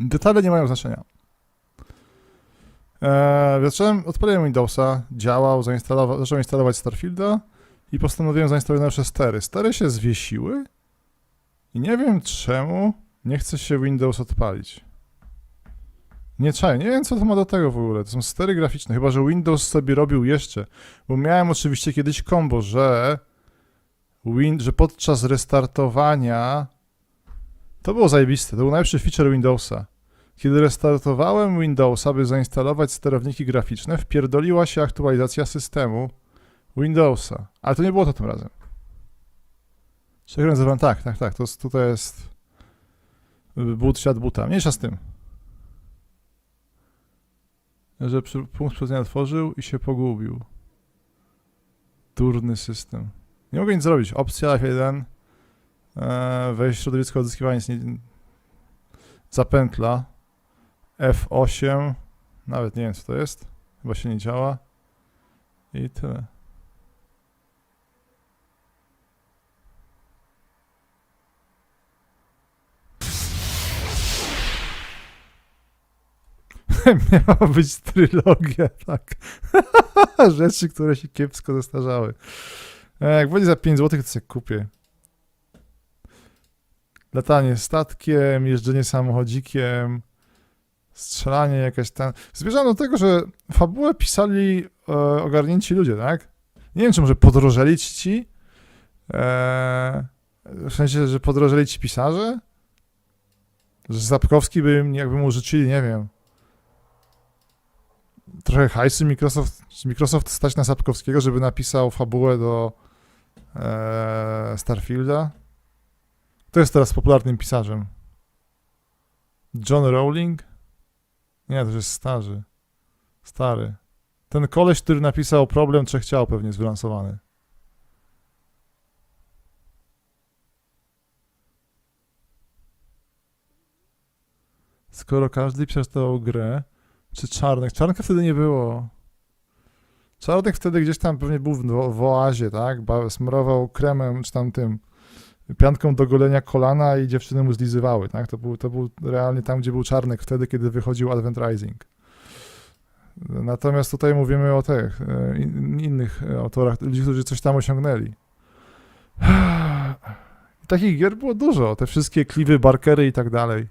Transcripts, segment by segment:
Detale nie mają znaczenia. Eee, zacząłem, odpaliłem Windowsa, działał, zacząłem instalować Starfielda i postanowiłem zainstalować nasze stery. Stery się zwiesiły i nie wiem czemu nie chce się Windows odpalić. Nie czaję, nie wiem co to ma do tego w ogóle. To są stery graficzne, chyba że Windows sobie robił jeszcze. Bo miałem oczywiście kiedyś kombo, że, win, że podczas restartowania to było zajebiste, to był najlepszy feature Windowsa. Kiedy restartowałem Windowsa, by zainstalować sterowniki graficzne, wpierdoliła się aktualizacja systemu Windowsa. Ale to nie było to tym razem. Nazywam? Tak, tak, tak. To tutaj jest boot, siat buta. Mniejsza z tym. Że przy, punkt przechodzenia otworzył i się pogubił. Durny system. Nie mogę nic zrobić. Opcja F1. E, wejść w środowisko odzyskiwania nic nie... Zapętla. F8. Nawet nie wiem co to jest. Chyba się nie działa. I tyle. Miała być trylogia, tak. Rzeczy, które się kiepsko zestarzały. E, Jak będzie za 5 zł, to sobie kupię. Latanie statkiem, jeżdżenie samochodzikiem, strzelanie jakaś tam... Zmierzam do tego, że fabułę pisali e, ogarnięci ludzie, tak? Nie wiem, czy może podrożeli ci? E, w sensie, że podrożeli ci pisarze? Że Zapkowski by im jakby mu życzyli, nie wiem, trochę hajsu Microsoft, Microsoft stać na Sapkowskiego, żeby napisał fabułę do e, Starfielda. Kto jest teraz popularnym pisarzem? John Rowling? Nie, to jest starzy. Stary. Ten koleś, który napisał Problem Trzech Ciał pewnie jest wylansowany. Skoro każdy dawał grę, czy Czarnek? Czarnka wtedy nie było. Czarnek wtedy gdzieś tam pewnie był w, w oazie, tak? Smarował kremem, czy tam tym, pianką do golenia kolana i dziewczyny mu zlizywały, tak? To był, to był realnie tam, gdzie był Czarnek wtedy, kiedy wychodził Advent Rising. Natomiast tutaj mówimy o tych e, in, innych e, autorach, ludzi, którzy coś tam osiągnęli. Takich gier było dużo, te wszystkie kliwy, barkery i tak dalej.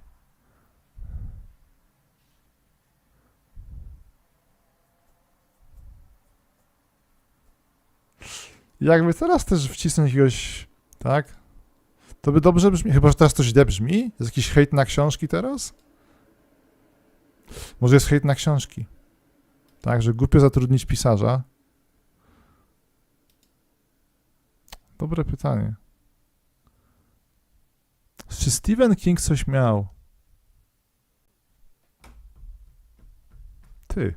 Jakby teraz też wcisnąć jakiegoś, tak? To by dobrze brzmi, chyba że teraz to źle brzmi? Jest jakiś hejt na książki teraz? Może jest hejt na książki? Tak, że głupio zatrudnić pisarza? Dobre pytanie. Czy Stephen King coś miał? Ty.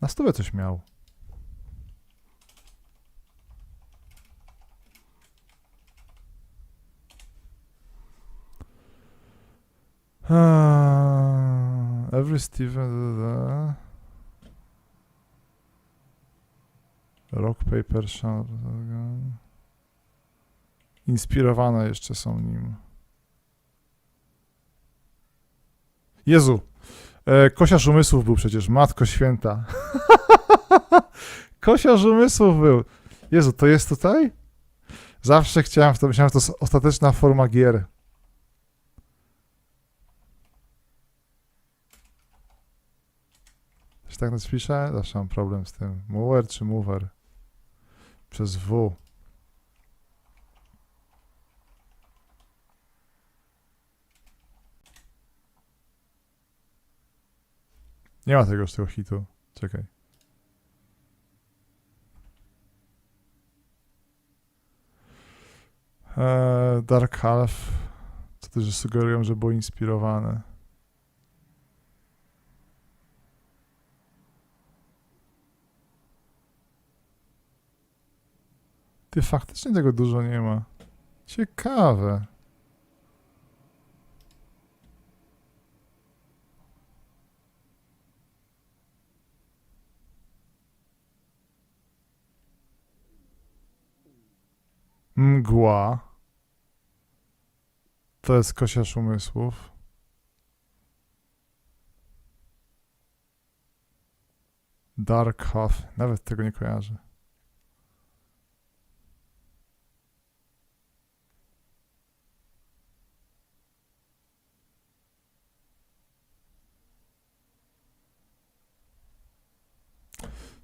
Na stole coś miał. Every Steven. Rock Paper Shotgun. Inspirowane jeszcze są nim. Jezu! E, kosiarz umysłów był przecież, Matko Święta. Kosiarz umysłów był. Jezu, to jest tutaj? Zawsze chciałem w to, myślałem, że to jest ostateczna forma gier. Czy tak nas pisze? Zawsze mam problem z tym. Mover czy mover? Przez W. Nie ma tego z tego hitu. Czekaj. Eee, Dark Half. Co też sugerują, że było inspirowane. Ty faktycznie tego dużo nie ma. Ciekawe. Mgła. To jest kosiarz umysłów. Dark Huff. Nawet tego nie kojarzę.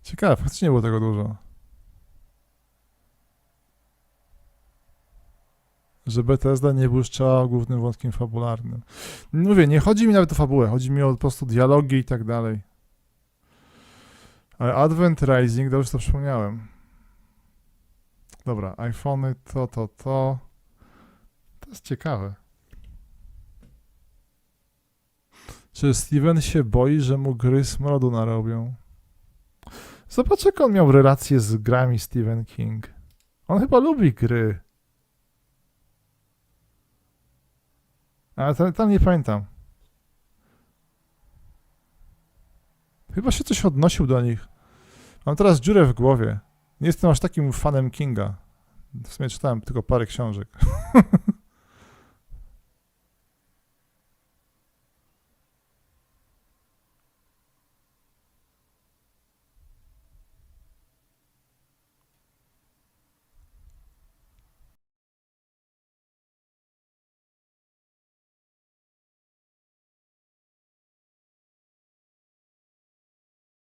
Ciekawe, faktycznie nie było tego dużo. Że Bethesda nie błyszczała głównym wątkiem fabularnym. Mówię, nie chodzi mi nawet o fabułę, chodzi mi o po prostu dialogi i tak dalej. Ale Advent Rising, dobrze to przypomniałem. Dobra, iPhony, to, to, to. To jest ciekawe. Czy Steven się boi, że mu gry smrodu narobią? Zobacz, jak on miał relacje z grami Stephen King. On chyba lubi gry. Ale tam, tam nie pamiętam. Chyba się coś odnosił do nich. Mam teraz dziurę w głowie. Nie jestem aż takim fanem Kinga. W sumie czytałem tylko parę książek.